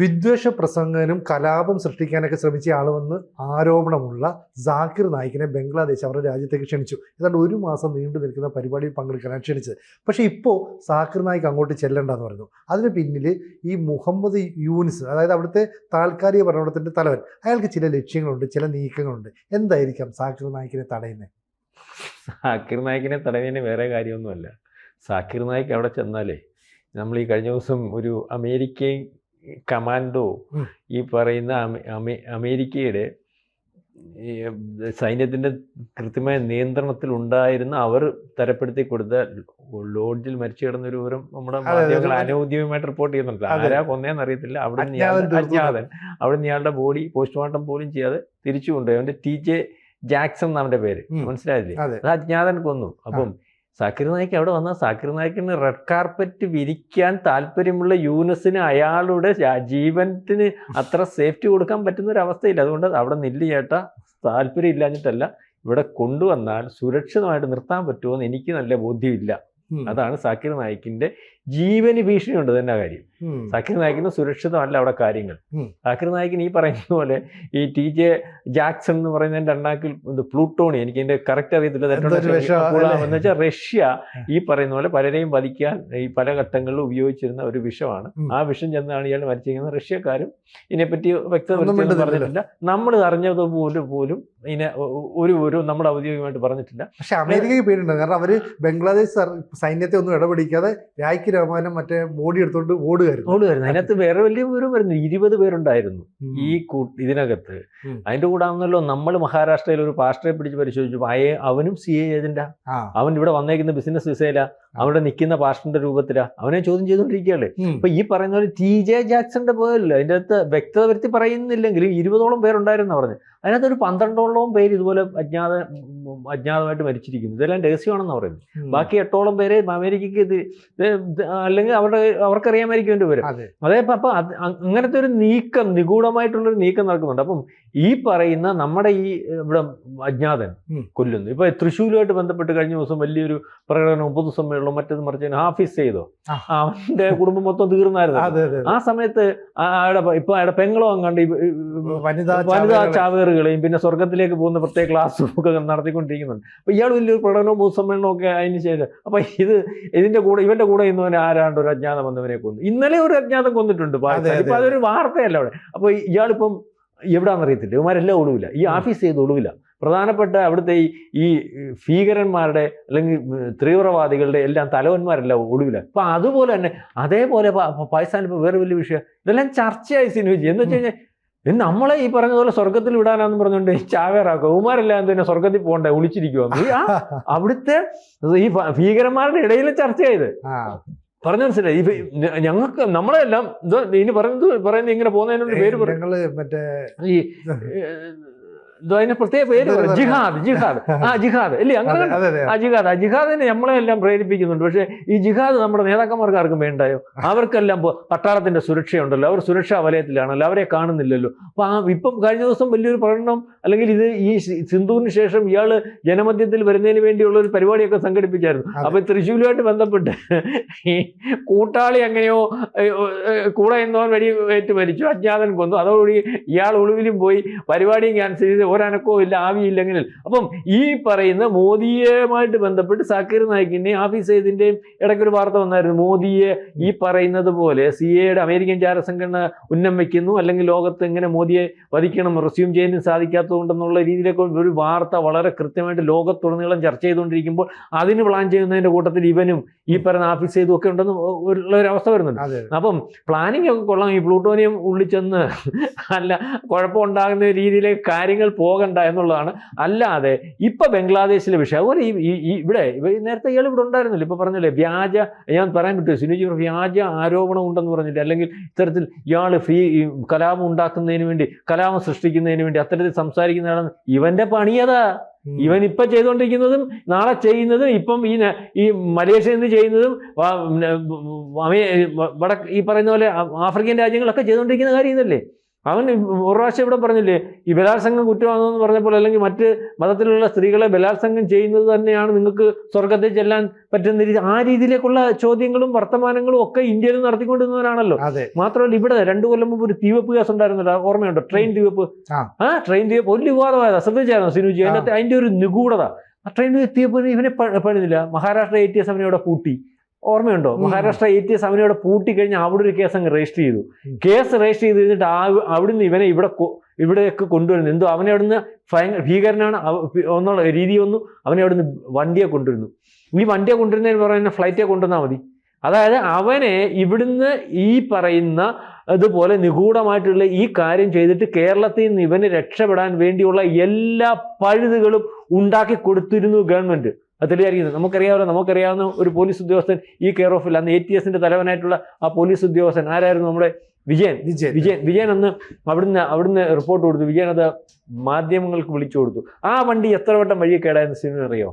വിദ്വേഷ പ്രസംഗനും കലാപം സൃഷ്ടിക്കാനൊക്കെ ശ്രമിച്ച ആളുമെന്ന് ആരോപണമുള്ള ജാക്കിർ നായിക്കിനെ ബംഗ്ലാദേശ് അവരുടെ രാജ്യത്തേക്ക് ക്ഷണിച്ചു. ഏതാണ്ട് ഒരു മാസം നീണ്ടു നിൽക്കുന്ന പരിപാടിയിൽ പങ്കെടുക്കാനാണ് ക്ഷണിച്ചത്. പക്ഷേ ഇപ്പോൾ സാക്കിർ നായിക്ക് അങ്ങോട്ട് ചെല്ലണ്ടെന്ന് പറഞ്ഞു അതിന് പിന്നിൽ ഈ മുഹമ്മദ് യൂനിസ് അതായത് അവിടുത്തെ താൽക്കാലിക ഭരണകൂടത്തിന്റെ തലവൻ അയാൾക്ക് ചില ലക്ഷ്യങ്ങളുണ്ട് ചില നീക്കങ്ങളുണ്ട്. എന്തായിരിക്കാം സാക്കിർ നായിക്കിനെ തടയുന്നത് സാക്കിർ നായിക്കിനെ തടയുന്നതിന് വേറെ കാര്യമൊന്നുമല്ല. സാക്കിർ നായിക്ക് അവിടെ ചെന്നാലേ നമ്മൾ ഈ കഴിഞ്ഞ ദിവസം ഒരു അമേരിക്കൻ കമാൻഡോ ഈ പറയുന്ന അമേ- അമേ- അമേരിക്കയുടെ സൈന്യത്തിന്റെ കൃത്യമായ നിയന്ത്രണത്തിൽ ഉണ്ടായിരുന്ന അവർ തരപ്പെടുത്തി കൊടുത്ത ലോഡ്ജിൽ മരിച്ചു കിടന്ന ഒരു വിവരം നമ്മുടെ മാധ്യമങ്ങൾ അനൗദ്യോഗികമായിട്ട് റിപ്പോർട്ട് ചെയ്യുന്നുണ്ട്. ആരാ കൊന്നേന്ന് അറിയത്തില്ല. അവിടെ അജ്ഞാതൻ അവിടെ നിന്ന് ഇയാളുടെ ബോഡി പോസ്റ്റ്മോർട്ടം പോലും ചെയ്യാതെ തിരിച്ചു കൊണ്ടുപോയി. അവന്റെ ടി ജെ ജാക്സൺ എന്നാണ് അവന്റെ പേര്. മനസ്സിലായില്ലേ? അത്. അജ്ഞാതൻ കൊന്നു. അപ്പം സാക്കിർ നായിക്ക് അവിടെ വന്ന? സാക്കിർ നായിക്കിന് റെഡ് കാർപ്പറ്റ് വിരിക്കാൻ താല്പര്യമുള്ള യൂനസിന് അയാളുടെ ജീവനത്തിന് അത്ര സേഫ്റ്റി കൊടുക്കാൻ പറ്റുന്ന ഒരു അവസ്ഥയില്ല അതുകൊണ്ട് അവിടെ നില്ല് ചേട്ട. താല്പര്യം ഇല്ലാഞ്ഞിട്ടല്ല. ഇവിടെ കൊണ്ടുവന്നാൽ സുരക്ഷിതമായിട്ട് നിർത്താൻ പറ്റുമോ എന്ന് എനിക്ക് നല്ല ബോധ്യമില്ല. അതാണ് സാക്കിർ നായിക്കിന്റെ ജീവന് ഭീഷണിയുണ്ട് തന്നെ കാര്യം. സാക്കിർ നായിക്കിന് സുരക്ഷിതമല്ല അവിടെ കാര്യങ്ങൾ. സാക്കിർ നായിക്കിന് ഈ പറയുന്ന പോലെ ഈ ടി ജെ ജാക്സൺ എന്ന് പറയുന്നതിന്റെ അണ്ണാക്കിൽ പ്ലൂട്ടോണി എനിക്ക് എന്റെ കറക്റ്റ് അറിയത്തില്ല. എന്ന് വെച്ചാൽ റഷ്യ ഈ പറയുന്ന പോലെ പലരെയും വധിക്കാൻ ഈ പല ഘട്ടങ്ങളിലും ഉപയോഗിച്ചിരുന്ന ഒരു വിഷമാണ്. ആ വിഷം ചെന്നാണ് ഇയാൾ മരിച്ചിരിക്കുന്നത്. റഷ്യക്കാരും ഇതിനെപ്പറ്റി വ്യക്തത. പറഞ്ഞിട്ടില്ല. നമ്മൾ അറിഞ്ഞത് പോലും പോലും ഇതിനെ ഒരു ഒരു നമ്മുടെ ഔദ്യോഗികമായിട്ട് പറഞ്ഞിട്ടില്ല. പക്ഷെ അമേരിക്കയ്ക്ക് പേരുണ്ട് കാരണം അവർ ബംഗ്ലാദേശ് സൈന്യത്തെ ഒന്നും ഇടപെടിക്കാതെ രായ്ക്ക് രാമാനം മറ്റേ ബോഡി എടുത്തോണ്ട് ഓടുകയായിരുന്നു ഓടുകയായിരുന്നു അതിനകത്ത് വേറെ വലിയ വിവരം വരുന്നു. ഇരുപത് പേരുണ്ടായിരുന്നു. ഈ ഇതിനകത്ത്. അതിന്റെ കൂടെ ആണെന്നല്ലോ നമ്മൾ മഹാരാഷ്ട്രയിൽ ഒരു പാസ്റ്ററെ പിടിച്ച് പരിശോധിച്ചു. അയേ അവനും സി എ ഏജന്റാ. അവൻ ഇവിടെ വന്നേക്കുന്ന ബിസിനസ് വിസയിലാ. അവിടെ നിൽക്കുന്ന പാസ്റ്ററിന്റെ രൂപത്തിലാ. അവനെ ചോദ്യം ചെയ്തുകൊണ്ടിരിക്കുകയാണ്. അപ്പൊ ഈ പറയുന്ന പോലെ ടി ജെ ജാക്സന്റെ പോലല്ല അതിന്റെ അകത്ത് വ്യക്തത വരുത്തി പറയുന്നില്ലെങ്കിലും ഇരുപതോളം പേരുണ്ടായിരുന്നു പറഞ്ഞു. അതിനകത്ത് ഒരു പന്ത്രണ്ടോളം പേര് ഇതുപോലെ അജ്ഞാത അജ്ഞാതമായിട്ട് മരിച്ചിരിക്കുന്നു. ഇതെല്ലാം രഹസ്യമാണെന്ന് പറയുന്നു. ബാക്കി എട്ടോളം പേര് ഇത് അല്ലെങ്കിൽ അവരുടെ അവർക്കറിയാമായിരിക്കും എന്റെ പേര് അതെ. അപ്പൊ അങ്ങനത്തെ ഒരു നീക്കം നിഗൂഢമായിട്ടുള്ള ഒരു നീക്കം നടക്കുന്നുണ്ട്. അപ്പം ഈ പറയുന്ന നമ്മുടെ ഈ ഇവിടെ അജ്ഞാതൻ കൊല്ലുന്നു. ഇപ്പൊ തൃശ്ശൂരുമായിട്ട് ബന്ധപ്പെട്ട് കഴിഞ്ഞ ദിവസം വലിയൊരു പ്രകടനവും പൊതുസമ്മേളനവും മറ്റേത് മറിച്ച് ഹാഫീസ് ചെയ്തോ? അവന്റെ കുടുംബം മൊത്തം തീർന്നായിരുന്നു. ആ സമയത്ത് പ- ഇപ്പൊ അയാളുടെ പെങ്ങളോ അങ്ങാണ്ട് വനിതാ ചാവേറുകളെയും പിന്നെ സ്വർഗത്തിലേക്ക് പോകുന്ന പ്രത്യേക ക്ലാസ്സും ഒക്കെ നടത്തിക്കൊണ്ടിരിക്കുന്നുണ്ട്. അപ്പൊ ഇയാൾ വലിയൊരു പ്രകടനവും പൊതുസമ്മേളനവും ഒക്കെ അതിന് ശേഷം. അപ്പൊ ഇത് ഇതിന്റെ കൂടെ ഇവന്റെ കൂടെ ഇന്നവൻ ആരാണ്ട് ഒരു അജ്ഞാതം വന്നവനെ കൊന്നു. ഇന്നലെ ഒരു അജ്ഞാതം കൊന്നിട്ടുണ്ട് അതൊരു വാർത്തയല്ല അവിടെ. അപ്പൊ ഇയാളിപ്പം എവിടാന്നറിയത്തില്ല. ഇവന്മാരെല്ലാം ഒളിവില്ല ഈ ആഫീസ് ചെയ്ത് ഒളിവില്ല പ്രധാനപ്പെട്ട അവിടുത്തെ ഈ ഭീകരന്മാരുടെ അല്ലെങ്കിൽ തീവ്രവാദികളുടെ എല്ലാം തലവന്മാരെല്ലാം ഒളിവില്ല അപ്പൊ അതുപോലെ തന്നെ അതേപോലെ പാകിസ്ഥാൻ ഇപ്പൊ വേറെ വലിയ വിഷയം. ഇതെല്ലാം ചർച്ചയായി സിനിമ എന്ന് വെച്ച് കഴിഞ്ഞാൽ നമ്മളെ ഈ പറഞ്ഞ പോലെ സ്വർഗത്തിൽ വിടാനാന്ന് പറഞ്ഞുകൊണ്ട് ചാവേറാക്കുക ഉമാരെല്ലാം തന്നെ സ്വർഗത്തിൽ പോകണ്ടേ? ഒളിച്ചിരിക്കുക അവിടുത്തെ ഈ ഭീകരന്മാരുടെ ഇടയിൽ ചർച്ചയായത് പറഞ്ഞു മനസ്സിലായി. ഇപ്പൊ ഞങ്ങൾക്ക് നമ്മളെല്ലാം ഇനി പറയുന്നത് പറയുന്നത് ഇങ്ങനെ പോകുന്നതിനോട് പേര് പറഞ്ഞു ഞങ്ങൾ മറ്റേ ഈ അതിന് പ്രത്യേക പേര്? ജിഹാദ് ജിഹാദ്. ആ ജിഹാദ്. അല്ലേ അങ്ങനെ ആ ജിഹാദ്. ആ ജിഹാദിനെ നമ്മളെ എല്ലാം പ്രേരിപ്പിക്കുന്നുണ്ട്. പക്ഷേ ഈ ജിഹാദ് നമ്മുടെ നേതാക്കന്മാർക്ക് ആർക്കും വേണ്ടായോ? അവർക്കെല്ലാം പട്ടാളത്തിന്റെ സുരക്ഷയുണ്ടല്ലോ. അവർ സുരക്ഷാ വലയത്തിലാണല്ലോ. അവരെ കാണുന്നില്ലല്ലോ. അപ്പൊ ആ ഇപ്പം കഴിഞ്ഞ ദിവസം വലിയൊരു പ്രകടനം അല്ലെങ്കിൽ ഇത് ഈ സിന്ധുവിന് ശേഷം ഇയാൾ ജനമധ്യത്തിൽ വരുന്നതിന് വേണ്ടിയുള്ള ഒരു പരിപാടിയൊക്കെ സംഘടിപ്പിച്ചായിരുന്നു. അപ്പൊ തൃശ്ശൂരുമായിട്ട് ബന്ധപ്പെട്ട് ഈ കൂട്ടാളി അങ്ങനെയോ കൂടെ എന്നവൻ വഴി ഏറ്റു മരിച്ചു അജ്ഞാതൻ കൊന്നു. അതോടുകൂടി ഇയാൾ ഒളിവിലും പോയി. പരിപാടിയും ക്യാൻസൽ ചെയ്ത് ഒരനക്കവും ഇല്ല ആവിയില്ലെങ്കിൽ അപ്പം ഈ പറയുന്ന മോദിയുമായിട്ട് ബന്ധപ്പെട്ട് സാക്കിർ നായിക്കിന്റെയും ആഫീസ് സെയ്ദിന്റെയും ഇടയ്ക്കൊരു വാർത്ത വന്നായിരുന്നു. മോദിയെ ഈ പറയുന്നത് പോലെ സി എയുടെ അമേരിക്കൻ ചാരസംഘടന ഉന്നം വെക്കുന്നു അല്ലെങ്കിൽ ലോകത്ത് എങ്ങനെ മോദിയെ വധിക്കണം റെസ്യൂം ചെയ്യാനും സാധിക്കാത്തതുകൊണ്ടെന്നുള്ള രീതിയിലൊക്കെ ഒരു വാർത്ത വളരെ കൃത്യമായിട്ട് ലോകത്തുടനീളം ചർച്ച ചെയ്തുകൊണ്ടിരിക്കുമ്പോൾ അതിന് പ്ലാൻ ചെയ്യുന്നതിന്റെ കൂട്ടത്തിൽ ഇവനും ഈ പറയുന്ന ആഫീസ് ചെയ്തും ഒക്കെ ഉണ്ടെന്ന് ഉള്ള ഒരു അവസ്ഥ വരുന്നുണ്ട്. അപ്പം പ്ലാനിങ് ഒക്കെ കൊള്ളാം. ഈ പ്ലൂട്ടോണിയം ഉള്ളിച്ചെന്ന് അല്ല കുഴപ്പമുണ്ടാകുന്ന രീതിയിലേക്ക് കാര്യങ്ങൾ പോകണ്ട എന്നുള്ളതാണ്. അല്ലാതെ ഇപ്പൊ ബംഗ്ലാദേശിലെ വിഷയം. അതുപോലെ ഈ ഇവിടെ ഇവ- നേരത്തെ ഇയാൾ ഇവിടെ ഉണ്ടായിരുന്നില്ല. ഇപ്പൊ പറഞ്ഞില്ലേ വ്യാജ ഞാൻ പറയാൻ പറ്റുമോ സുനിജി വ്യാജ ആരോപണം ഉണ്ടെന്ന് പറഞ്ഞില്ല? അല്ലെങ്കിൽ ഇത്തരത്തിൽ ഇയാൾ ഫ്രീ കലാപം ഉണ്ടാക്കുന്നതിന് വേണ്ടി കലാപം സൃഷ്ടിക്കുന്നതിന് വേണ്ടി അത്തരത്തിൽ സംസാരിക്കുന്നതാണ് ഇവന്റെ പണിയതാ ഇവൻ ഇപ്പൊ ചെയ്തുകൊണ്ടിരിക്കുന്നതും നാളെ ചെയ്യുന്നതും ഇപ്പം ഈ ഈ മലേഷ്യയിൽ നിന്ന് ചെയ്യുന്നതും വടക്ക് ഈ പറയുന്ന പോലെ ആഫ്രിക്കൻ രാജ്യങ്ങളൊക്കെ ചെയ്തുകൊണ്ടിരിക്കുന്ന കാര്യം ഇതല്ലേ? അവൻ ഒരു പ്രാവശ്യം ഇവിടെ പറഞ്ഞില്ലേ ഈ ബലാത്സംഗം കുറ്റമാണെന്ന് പറഞ്ഞപ്പോൾ അല്ലെങ്കിൽ മറ്റ് മതത്തിലുള്ള സ്ത്രീകളെ ബലാത്സംഗം ചെയ്യുന്നത് തന്നെയാണ് നിങ്ങൾക്ക് സ്വർഗത്തിൽ ചെല്ലാൻ പറ്റുന്ന രീതി. ആ രീതിയിലേക്കുള്ള ചോദ്യങ്ങളും വർത്തമാനങ്ങളും ഒക്കെ ഇന്ത്യയിൽ നടത്തിക്കൊണ്ടിരുന്നവരാണല്ലോ. അതെ. മാത്രമല്ല ഇവിടെ രണ്ടു കൊല്ലം മുമ്പ് ഒരു തീവപ്പ് കേസ് ഉണ്ടായിരുന്നല്ലോ ഓർമ്മയുണ്ടോ? ട്രെയിൻ തീവപ്പ്. ആ. ട്രെയിൻ തീവപ്പ് വലിയ വിവാദമായതാ. ശ്രദ്ധിച്ചായിരുന്നു സിനുജി? അതിന്റെ അതിന്റെ അതിന്റെ ഒരു നിഗൂഢത. ആ ട്രെയിൻ തീവപ്പ് ഇവനെ പണിതില്ല മഹാരാഷ്ട്ര എ ടി എസ് അവനെ അവിടെ പൂട്ടി ഓർമ്മയുണ്ടോ? മഹാരാഷ്ട്ര എ ടി എസ് അവനെ അവിടെ ഒരു കേസ് അങ്ങ് രജിസ്റ്റർ ചെയ്തു. കേസ് രജിസ്റ്റർ ചെയ്ത് കഴിഞ്ഞിട്ട് ആ അവിടുന്ന് ഇവനെ ഇവിടെ ഇവിടേക്ക് ഇവിടെയൊക്കെ കൊണ്ടുവരുന്നു. എന്തോ അവനെ അവിടുന്ന് ഭയങ്കര ഭീകരനാണ്. എന്നുള്ള രീതി വന്നു. അവനെ അവിടുന്ന് വണ്ടിയെ കൊണ്ടുവരുന്നു. ഈ വണ്ടിയെ കൊണ്ടുവരുന്നതിന് പറയുന്ന ഫ്ലൈറ്റെ കൊണ്ടുവന്നാൽ മതി. അതായത് അവനെ ഇവിടുന്ന് ഈ പറയുന്ന അതുപോലെ നിഗൂഢമായിട്ടുള്ള ഈ കാര്യം ചെയ്തിട്ട് കേരളത്തിൽ നിന്ന് ഇവന് രക്ഷപ്പെടാൻ വേണ്ടിയുള്ള എല്ലാ പഴുതുകളും ഉണ്ടാക്കി കൊടുത്തിരുന്നു ഗവൺമെന്റ്. അത് തെളിയായിരിക്കുന്നത് നമുക്കറിയാമല്ലോ നമുക്കറിയാവുന്ന ഒരു പോലീസ് ഉദ്യോഗസ്ഥൻ ഈ കെയർ ഓഫിൽ അന്ന് എ ടി എസിന്റെ തലവനായിട്ടുള്ള ആ പോലീസ് ഉദ്യോഗസ്ഥൻ ആരായിരുന്നു നമ്മുടെ വിജയൻ? വിജയൻ. വിജയൻ. വിജയൻ അന്ന് അവിടുന്ന് അവിടുന്ന് റിപ്പോർട്ട് കൊടുത്തു. വിജയൻ അത് മാധ്യമങ്ങൾക്ക് വിളിച്ചു കൊടുത്തു. ആ വണ്ടി എത്ര വട്ടം വഴി കേടായെന്ന് സിനിമ അറിയോ?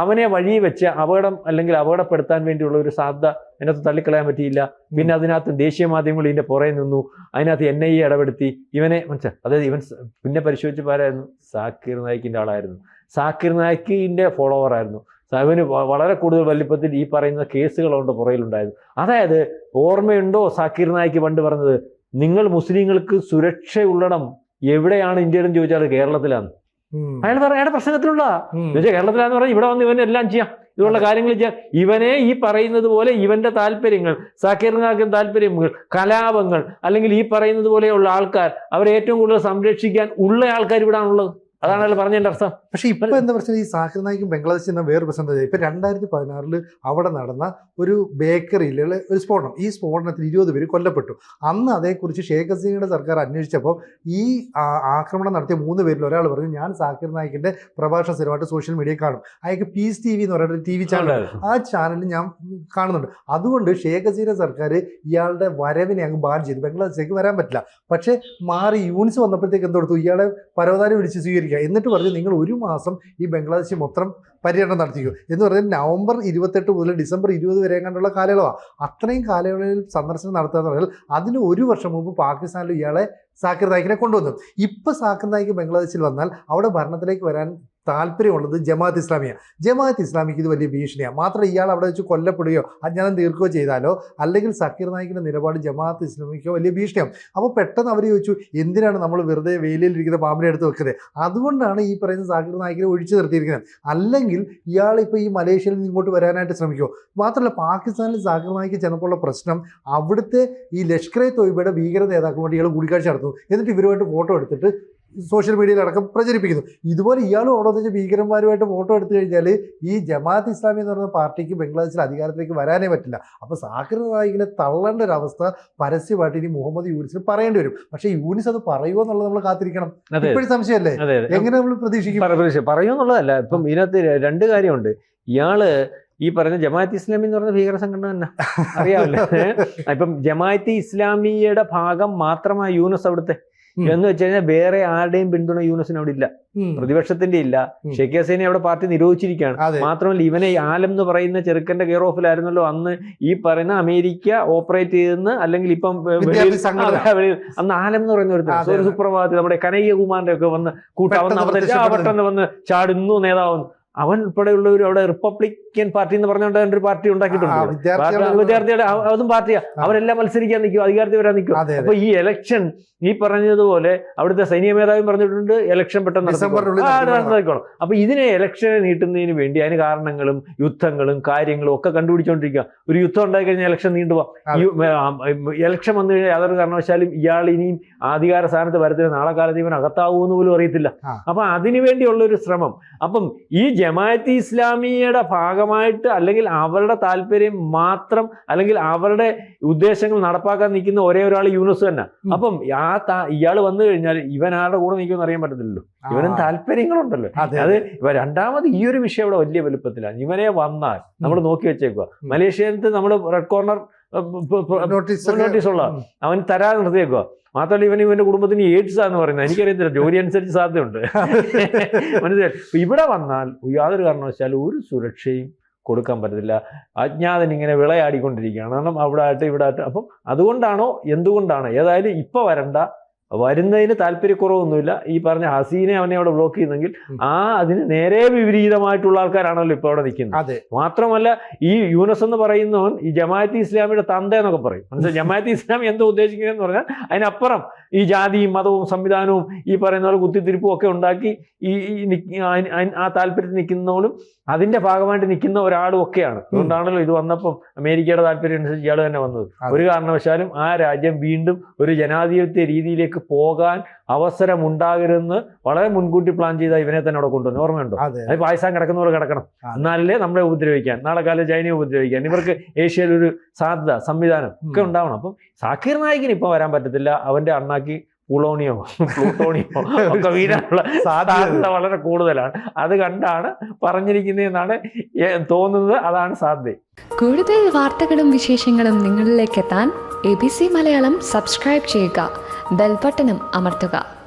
അവനെ വഴി വെച്ച് അപകടം അല്ലെങ്കിൽ അപകടപ്പെടുത്താൻ വേണ്ടിയുള്ള ഒരു സാധ്യത അതിനകത്ത് തള്ളിക്കളയാൻ പറ്റിയില്ല. പിന്നെ അതിനകത്ത് ദേശീയ മാധ്യമങ്ങൾ ഇതിന്റെ പുറകെ നിന്നു. അതിനകത്ത് എൻ ഐ എ ഇടപെടുത്തി. ഇവനെ മനസ്സിലായി അതായത് ഇവൻ പിന്നെ പരിശോധിച്ച് ആരായിരുന്നു? സാക്കിർ നായിക്കിന്റെ ആളായിരുന്നു. സാക്കിർ നായിക്കിന്റെ ഫോളോവർ ആയിരുന്നു. അവന് വളരെ കൂടുതൽ വലിപ്പത്തിൽ ഈ പറയുന്ന കേസുകളുണ്ട് പുറകിലുണ്ടായിരുന്നു അതായത് ഓർമ്മയുണ്ടോ സാക്കിർ നായിക്ക് പണ്ട് പറഞ്ഞത്? നിങ്ങൾ മുസ്ലിങ്ങൾക്ക് സുരക്ഷയുള്ളിടം എവിടെയാണ് ഇന്ത്യയിലെന്ന് ചോദിച്ചാൽ കേരളത്തിലാണ്. അയാൾ അയാളുടെ പ്രശ്നത്തിലുള്ള കേരളത്തിലാന്ന് പറഞ്ഞാൽ ഇവിടെ വന്ന് ഇവനെ എല്ലാം ചെയ്യാം. ഇതുള്ള കാര്യങ്ങൾ ചെയ്യാം. ഇവനെ ഈ പറയുന്നത് പോലെ ഇവന്റെ താല്പര്യങ്ങൾ സാക്കീറിനാക്കും താല്പര്യങ്ങൾ കലാപങ്ങൾ അല്ലെങ്കിൽ ഈ പറയുന്നത് പോലെയുള്ള ആൾക്കാർ അവരെ ഏറ്റവും കൂടുതൽ സംരക്ഷിക്കാൻ ഉള്ള ആൾക്കാർ ഇവിടെ ആണുള്ളത് അതാണ് അയാൾ പറഞ്ഞതിന്റെ അർത്ഥം. പക്ഷെ ഇപ്പൊ എന്താ പ്രശ്നം? ഈ സാഹിർ നായിക്കും ബംഗ്ലാദേശിൽ എന്ന വേറെ പ്രശ്നം എന്താ? ഇപ്പൊ രണ്ടായിരത്തി പതിനാറിൽ അവിടെ നടന്ന ഒരു ബേക്കറിയിലുള്ള ഒരു സ്ഫോടനം. ഈ സ്ഫോടനത്തിൽ ഇരുപത് പേര് കൊല്ലപ്പെട്ടു. അന്ന് അതേക്കുറിച്ച് ഷേഖ് ഹസീനയുടെ സർക്കാർ അന്വേഷിച്ചപ്പോൾ ഈ ആക്രമണം നടത്തിയ മൂന്ന് പേരിൽ ഒരാൾ പറഞ്ഞു ഞാൻ സാഹിർ നായിക്കിന്റെ പ്രഭാഷണ സ്ഥിരമായിട്ട് സോഷ്യൽ മീഡിയ കാണും. അയാൾക്ക് പീസ് ടി വി എന്ന് പറയുന്ന ടി വി ചാനൽ ആ ചാനൽ ഞാൻ കാണുന്നുണ്ട്. അതുകൊണ്ട് ഷേഖ് ഹസീന സർക്കാർ ഇയാളുടെ വരവിനെ അങ്ങ് ബാൻ ചെയ്തു. ബംഗ്ലാദേശിലേക്ക് വരാൻ പറ്റില്ല. പക്ഷേ മാറി യൂണിസ് വന്നപ്പോഴത്തേക്ക് എന്തോ കൊടുത്തു? ഇയാളെ പരവതാനി വിളിച്ച് സ്വീകരിക്കുക എന്നിട്ട് പറഞ്ഞു നിങ്ങൾ ഒരു മാസം ഈ ബംഗ്ലാദേശിൽ മൊത്തം പര്യടനം നടത്തിക്കൂ. എന്ന് പറഞ്ഞാൽ നവംബർ ഇരുപത്തെട്ട് മുതൽ ഡിസംബർ ഇരുപത് വരെ കണ്ടുള്ള കാലയളവാണ്. അത്രയും കാലയളവിൽ സന്ദർശനം നടത്തുക എന്ന് പറഞ്ഞാൽ അതിന് ഒരു വർഷം മുമ്പ് പാകിസ്ഥാനിൽ ഇയാളെ സാക്കിർ നായിക്കിനെ കൊണ്ടുവന്നു. ഇപ്പോൾ സാക്കിർ നായിക്ക് ബംഗ്ലാദേശിൽ വന്നാൽ അവിടെ ഭരണത്തിലേക്ക് വരാൻ താല്പര്യമുള്ളത് ജമാഅത്ത് ഇസ്ലാമിയ ജമാഅത്ത് ഇസ്ലാമിക്ക് ഇത് വലിയ ഭീഷണിയാണ് മാത്രം ഇയാൾ അവിടെ വെച്ച് കൊല്ലപ്പെടുകയോ അജ്ഞാനം തീർക്കുകയോ ചെയ്താലോ അല്ലെങ്കിൽ സക്കീർ നായിക്കിന്റെ നിലപാട് ജമാഅത്ത് ഇസ്ലാമിക്കോ വലിയ ഭീഷണിയാവും. അപ്പോൾ പെട്ടെന്ന് അവർ ചോദിച്ചു എന്തിനാണ് നമ്മൾ വെറുതെ വെയിലിരിക്കുന്ന പാമ്പിനെ എടുത്ത് വെക്കുന്നത് അതുകൊണ്ടാണ് ഈ പറയുന്ന സക്കീർ നായിക്കിനെ ഒഴിച്ചു നിർത്തിയിരിക്കുന്നത്. അല്ലെങ്കിൽ ഇയാൾ ഇപ്പോൾ ഈ മലേഷ്യയിൽ നിന്ന് ഇങ്ങോട്ട് വരാനായിട്ട് ശ്രമിക്കുമോ മാത്രമല്ല പാകിസ്ഥാനിൽ സക്കീർ നായിക്ക് ചെന്നപ്പോഴുള്ള പ്രശ്നം അവിടുത്തെ ഈ എ ഭീകര ഭീകര നേതാക്കളുമായിട്ട് ഇയാൾ കൂടിക്കാഴ്ച നടത്തുന്നു. എന്നിട്ട് ഇവരുമായിട്ട് ഫോട്ടോ എടുത്തിട്ട് സോഷ്യൽ മീഡിയയിലടക്കം പ്രചരിപ്പിക്കുന്നു. ഇതുപോലെ ഇയാളും അവിടെ വെച്ച് ഭീകരന്മാരുമായിട്ട് ഫോട്ടോ എടുത്തു കഴിഞ്ഞാൽ ഈ ജമാഅത്ത് ഇസ്ലാമി എന്ന് പറയുന്ന പാർട്ടിക്ക് ബംഗ്ലാദേശിൽ അധികാരത്തിലേക്ക് വരാനേ പറ്റില്ല. അപ്പോൾ സാക്കിർ നായികിനെ തള്ളേണ്ട ഒരു അവസ്ഥ പരസ്യമായിട്ട് ഇനി മുഹമ്മദ് യൂനിസിന് പറയേണ്ടി വരും. പക്ഷേ യൂനിസ് അത് പറയുമോ എന്നുള്ളത് നമ്മൾ കാത്തിരിക്കണം. ഇപ്പോഴും സംശയമല്ലേ? എങ്ങനെ നമ്മൾ പ്രതീക്ഷിക്കും? പറ- പറയുമെന്നുള്ളതല്ല. ഇപ്പം ഇതിനകത്ത് രണ്ട് കാര്യമുണ്ട്. ഇയാൾ ഈ പറഞ്ഞ ജമാഅത്ത് ഇസ്ലാമി എന്ന് പറഞ്ഞ ഭീകര സംഘടന തന്നെ. അറിയാമല്ലോ. ഇപ്പം ജമാഅത്ത് ഇസ്ലാമിയുടെ ഭാഗം മാത്രമാണ് യൂനസ് അവിടുത്തെ. എന്ന് വെച്ച് കഴിഞ്ഞാൽ വേറെ ആരുടെയും പിന്തുണ യൂനസിന് അവിടെ ഇല്ല. പ്രതിപക്ഷത്തിന്റെ ഇല്ല. ഷെയ്ഖ് ഹസീനെ അവിടെ പാർട്ടി നിരോധിച്ചിരിക്കുകയാണ്. മാത്രമല്ല ഇവനെ ആലം എന്ന് പറയുന്ന ചെറുക്കന്റെ കെയർ ഓഫിലായിരുന്നല്ലോ അന്ന് ഈ പറയുന്ന അമേരിക്ക ഓപ്പറേറ്റ് ചെയ്തെന്ന് അല്ലെങ്കിൽ ഇപ്പം. അന്ന് ആലം എന്ന് പറയുന്ന ഒരു സുപ്രഭാതത്തിൽ നമ്മുടെ കനയ്യകുമാറിന്റെ ഒക്കെ വന്ന് കൂട്ടാവുന്ന. പെട്ടെന്ന് വന്ന് ചാടുന്നു നേതാവുന്നു. അവൻ ഉൾപ്പെടെയുള്ളവർ അവിടെ റിപ്പബ്ലിക്കൻ പാർട്ടി എന്ന് പറഞ്ഞുകൊണ്ട് ഒരു പാർട്ടി ഉണ്ടാക്കിയിട്ടുണ്ട്. വിദ്യാർത്ഥിയുടെ അതും പാർട്ടിയാ. അവരെല്ലാം മത്സരിക്കാൻ നിൽക്കും അധികാരത്തിൽ വരാൻ നിൽക്കും. അപ്പൊ ഈ ഇലക്ഷൻ ഈ പറഞ്ഞതുപോലെ അവിടുത്തെ സൈനിക മേധാവി പറഞ്ഞിട്ടുണ്ട് ഇലക്ഷൻ പെട്ടെന്ന് നടത്തിക്കോണം. അപ്പൊ ഇതിനെ ഇലക്ഷനെ നീട്ടുന്നതിന് വേണ്ടി അതിന് കാരണങ്ങളും യുദ്ധങ്ങളും കാര്യങ്ങളും ഒക്കെ കണ്ടുപിടിച്ചുകൊണ്ടിരിക്കുക ഒരു യുദ്ധം ഉണ്ടായി കഴിഞ്ഞാൽ ഇലക്ഷൻ നീണ്ടുപോകാം അതെ. ഇലക്ഷൻ വന്നു കഴിഞ്ഞാൽ യാതൊരു കാരണവശാലും ഇയാൾ ഇനിയും അധികാര സ്ഥാനത്ത് വരത്തില്ല. നാളെ കാലത്ത് ഇവൻ അകത്താവുമെന്ന് പോലും അറിയത്തില്ല. അപ്പൊ അതിനു വേണ്ടിയുള്ള ഒരു ശ്രമം. അപ്പം ഈ ജമാഅത്ത് ഇസ്ലാമിയയുടെ ഭാഗമായിട്ട് അല്ലെങ്കിൽ അവരുടെ താല്പര്യം മാത്രം അല്ലെങ്കിൽ അവരുടെ ഉദ്ദേശങ്ങൾ നടപ്പാക്കാൻ നിൽക്കുന്ന ഒരേ ഒരാൾ യൂനസ് തന്നെ. അപ്പം ആ താ- ഇയാൾ വന്നു കഴിഞ്ഞാൽ ഇവൻ ആരുടെ കൂടെ നിൽക്കുമെന്ന് അറിയാൻ പറ്റത്തില്ലല്ലോ. ഇവനും താല്പര്യങ്ങളുണ്ടല്ലോ. അത് ഇവ രണ്ടാമത് ഈ ഒരു വിഷയം ഇവിടെ വലിയ വലുപ്പത്തിലാണ്. ഇവനെ വന്നാൽ നമ്മൾ നോക്കി വെച്ചേക്കുക. മലേഷ്യത്ത് നമ്മൾ റെഡ് കോർണർ നോട്ടീസ് ഒക്കെ- ഉള്ള. അവൻ തരാൻ നിർത്തിയേക്കുക മാത്രമല്ല ഇവൻ ഇവന്റെ കുടുംബത്തിന് എയ്ഡ്സ് ആണെന്ന് പറയുന്നത് എനിക്കറിയത്തില്ല. ജോലി അനുസരിച്ച് സാധ്യതയുണ്ട്. മനസ്സിലായി? ഇവിടെ വന്നാൽ യാതൊരു കാരണവശാലും ഒരു സുരക്ഷയും കൊടുക്കാൻ പറ്റത്തില്ല. അജ്ഞാതൻ ഇങ്ങനെ വിളയാടിക്കൊണ്ടിരിക്കുകയാണ്. കാരണം അവിടെ ആയിട്ട് ഇവിടെ ആയിട്ട് അപ്പം അതുകൊണ്ടാണോ? എന്തുകൊണ്ടാണ്? ഏതായാലും ഇപ്പൊ വരണ്ട. വരുന്നതിന് താല്പര്യക്കുറവൊന്നുമില്ല. ഈ പറഞ്ഞ ഹസീനെ അവനെ അവിടെ ബ്ലോക്ക് ചെയ്യുന്നെങ്കിൽ ആ അതിന് നേരെ വിപരീതമായിട്ടുള്ള ആൾക്കാരാണല്ലോ ഇപ്പോൾ അവിടെ നിൽക്കുന്നത്. അതെ. മാത്രമല്ല ഈ യൂനസ് എന്ന് പറയുന്നവൻ ഈ ജമാഅത്ത് ഇസ്ലാമിയുടെ തന്ത എന്നൊക്കെ പറയും. മനസ്സിലായി? ജമാഅത്ത് ഇസ്ലാം എന്തോ ഉദ്ദേശിക്കുന്നതെന്ന് പറഞ്ഞാൽ അതിനപ്പുറം ഈ ജാതിയും മതവും സംവിധാനവും ഈ പറയുന്ന പോലെ കുത്തിത്തിരിപ്പും ഒക്കെ ഉണ്ടാക്കി ഈ ആ താല്പര്യത്തിൽ നിൽക്കുന്നവനും അതിന്റെ ഭാഗമായിട്ട് നിൽക്കുന്ന ഒരാളും ഒക്കെയാണ്. അതുകൊണ്ടാണല്ലോ ഇത് വന്നപ്പം അമേരിക്കയുടെ താല്പര്യം അനുസരിച്ച് ഇയാൾ തന്നെ വന്നത്. ഒരു കാരണവശാലും ആ രാജ്യം വീണ്ടും ഒരു ജനാധിപത്യ രീതിയിലേക്ക് പോകാൻ അവസരം ഉണ്ടാകരുതെന്ന് വളരെ മുൻകൂട്ടി പ്ലാൻ ചെയ്ത ഇവനെ തന്നെ അവിടെ കൊണ്ടുവന്നു. ഓർമ്മയുണ്ടോ? അതെ പായസം കിടക്കുന്നവർ കിടക്കണം. എന്നാലേ എന്നാലല്ലേ നമ്മളെ ഉപദ്രവിക്കാൻ. നാളെ കാലം ചൈനയെ ഉപദ്രവിക്കാൻ. ഇവർക്ക് ഏഷ്യയിൽ ഒരു സാധ്യത സംവിധാനം ഒക്കെ ഉണ്ടാവണം. അപ്പം സാക്കിർ നായിക്കിന് ഇപ്പൊ വരാൻ പറ്റത്തില്ല. അവന്റെ അണ്ണാക്കി പുളോണിയോ പ്ലൂട്ടോണിയോ ഒക്കെ വീഴാനുള്ള സാധ്യത. വളരെ കൂടുതലാണ്. അത് കണ്ടാണ് പറഞ്ഞിരിക്കുന്നതെന്നാണ് തോന്നുന്നത്. അതാണ് സാധ്യത. കൂടുതൽ വാർത്തകളും വിശേഷങ്ങളും നിങ്ങളിലേക്ക് എത്താൻ A B C Malayalam subscribe ചെയ്യുക. ബെൽബട്ടനും അമർത്തുക.